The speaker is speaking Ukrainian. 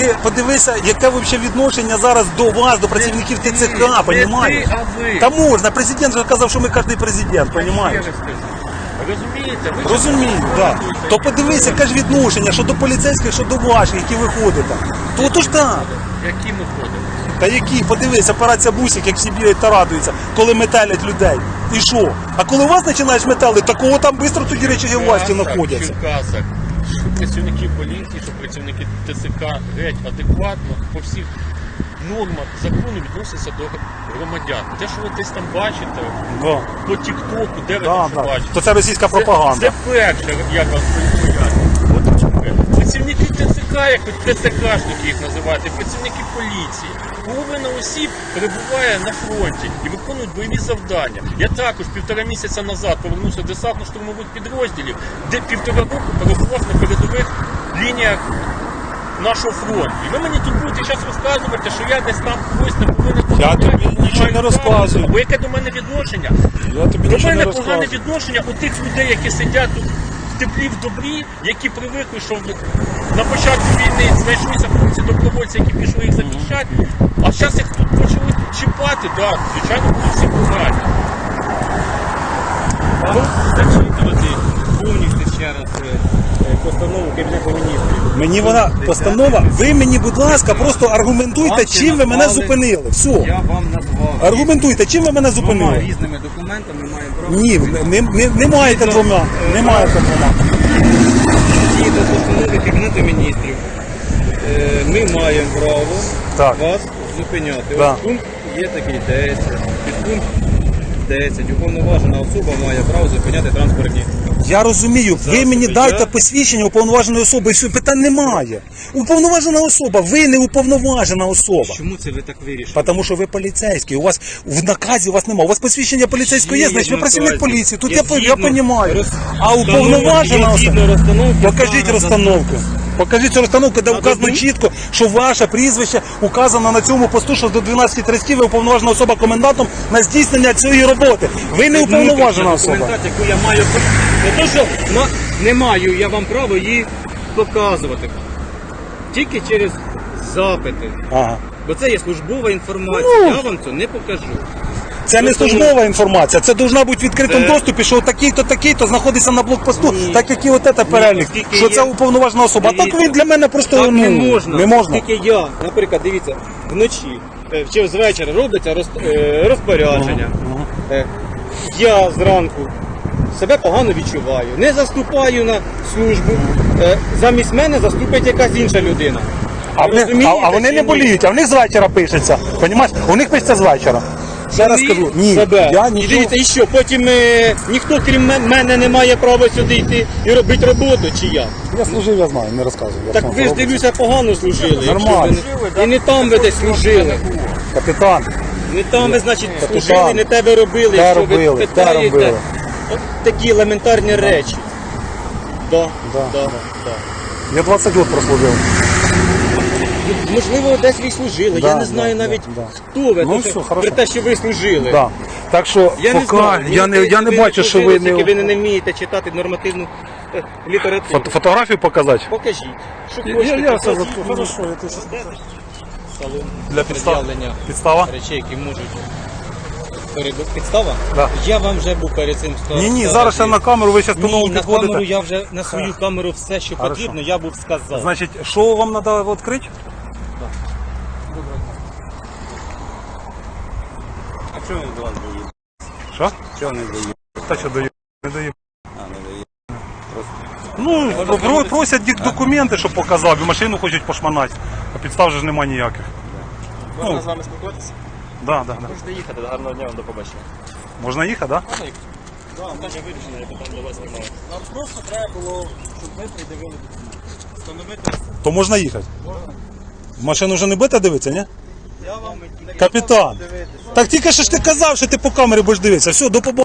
Ти подивися, яке взагалі відношення зараз до вас, до працівників ТЦК, понімаєш? Не ти, а ви. Та можна, президент же казав, що ми кожен президент, понімаєш? Ще раз кажу. Розумієте? Ви Розумію, так. То подивись, яке ж відношення, що до поліцейських, що до ваших, які виходите. То отож так. Які ми ходимо? Та які, подивись, операція бусик, як всі бігають та радуються, коли метелять людей. І що? А коли вас починаєш метелити, такого там швидко тоді речі власті Черкасах, знаходяться. Черкасах, що працівники поліції, що працівники ТЦК геть адекватно по всіх нормах закону відносяться до громадян. Те, що ви десь там бачите, Да. по Тіктоку, де ви Да, там що да. бачите. То це російська пропаганда. це перше, як. От друге. Працівники ТЦК, як ви ТЦКшники їх називаєте, працівники поліції. Половина осіб перебуває на фронті і виконують бойові завдання. Я також півтора місяця назад повернувся до десантно-штурмових підрозділів, де півтора року перебував на передових лініях нашого фронту. І ви мені тут будете зараз розказувати, що я десь там когось не повинен Я тобі нічого не розказую. право. Яке до мене відношення? Я тобі До нічого не мене погане розказую. відношення у тих людей, які сидять тут теплі в добрі, які привикли, що на початку війни знайшлися хлопці добровольці, які пішли їх захищати. А зараз їх тут почали чіпати, да, звичайно, будуть всі погані. зачитувати повністю ще раз е, е, постанову Кабінету міністрів. Мені вона постанова. Ви мені, будь ласка, просто аргументуйте, чим ви мене зупинили. Все. Я вам назвав. Аргументуйте, чим ви мене Двома зупинили. різними документами право. Ні, не, не, не маєте двома. Не маєте двома. Згідно постанови Кабінету міністрів, е, ми маємо право Так. вас зупиняти. Да. Ось пункт є такий 10. Підпункт 10. Уповноважена особа має право зупиняти транспортні. Я розумію, ви мені дайте посвідчення уповноваженої особи, і все, питань немає. Уповноважена особа, ви не уповноважена особа. Чому це ви так вирішили? Тому що ви поліцейський, у вас в наказі у вас немає. У вас посвідчення поліцейського є, значить ви працівник поліції. Тут я, я розумію. А уповноважена особа. Покажіть розстановку. Покажіть цю розстановку, де вказано чітко, що ваше прізвище указано на цьому посту, що до 12.30 ви уповноважена особа комендантом на здійснення цієї роботи. Ви не уповноважена особа. Яку я маю не то, що на- не маю я вам право її показувати. Тільки через запити. Ага. Бо це є службова інформація. Ну. я вам це не покажу. Це не службова інформація, це повинна бути в відкритому Це- доступі, що такий-то, такий-то знаходиться на блокпосту, Ні. так як і от це перелік, оскільки що є- це уповноважена особа. А так Дивіться. він для мене просто Так ну, не можна. Не можна. Тільки я, наприклад, дивіться, вночі е, чи з вечора робиться роз- е, розпорядження. Е, Я зранку себе погано відчуваю, не заступаю на службу. Е, Замість мене заступить якась інша людина. А, вони, а, а вони не боліють, а в них з вечора пишеться. Понімаєш? У них пишеться з вечора. Ще раз Вони скажу, ні, себе. я І нічого. дивіться, і що, потім е, ніхто крім мен- мене не має права сюди йти і робити роботу, чи я? Я служив, я знаю, не розказую. я Так сам ви ж дивлюся погано служили. якщо Нормально. ви не- І не там ви десь служили. Капітан, Не там ви, значить, служили, не те ви робили, Те якщо робили, ви те питаєте. робили. От такі елементарні речі. Да, Да, да, да. да. я 20 років прослужив. Можливо, десь ви служили. Да, я не знаю да, навіть да, да. хто ви. Ну, то, все, що хорошо. При те, що ви служили. Да. Так що Я не поки знаю. я не, я не бачу, що ви не... ви не вмієте читати нормативну е, літературу. Фото- Фотографію показати? Покажіть. Що Я, хочете, я все покажіть. за- хорошо, я те Салон Для підстав. пред'явлення Підстава? речей, які можуть. Підстава? Да. Я вам вже був перед цим сказав. Ні, ні, зараз я на камеру, ви зараз Ні, по-новому на камеру я вже на свою камеру все, що Хорошо. потрібно, я був сказав. Значить, що вам треба відкрити? А чого він до вас доїде? Що? Чого не доїде? Та що даю? Не даю. А, не доїде. Ну, про- просять ді- документи, щоб показав, і машину хочуть пошманати. А підстав же ж немає ніяких. Можна з вами спілкуватися? Да, да, да. Можете їхати, гарного дня вам до побачення. Можна їхати, так? Да? Так, питання вирішено, я питання до вас немає. Нам просто треба було, щоб ми придивили Встановити. То можна їхати. В машину вже не будете дивитися, ні? Я вам Капітан. Так тільки що ж ти казав, що ти по камері будеш дивитися. Все, до побачення.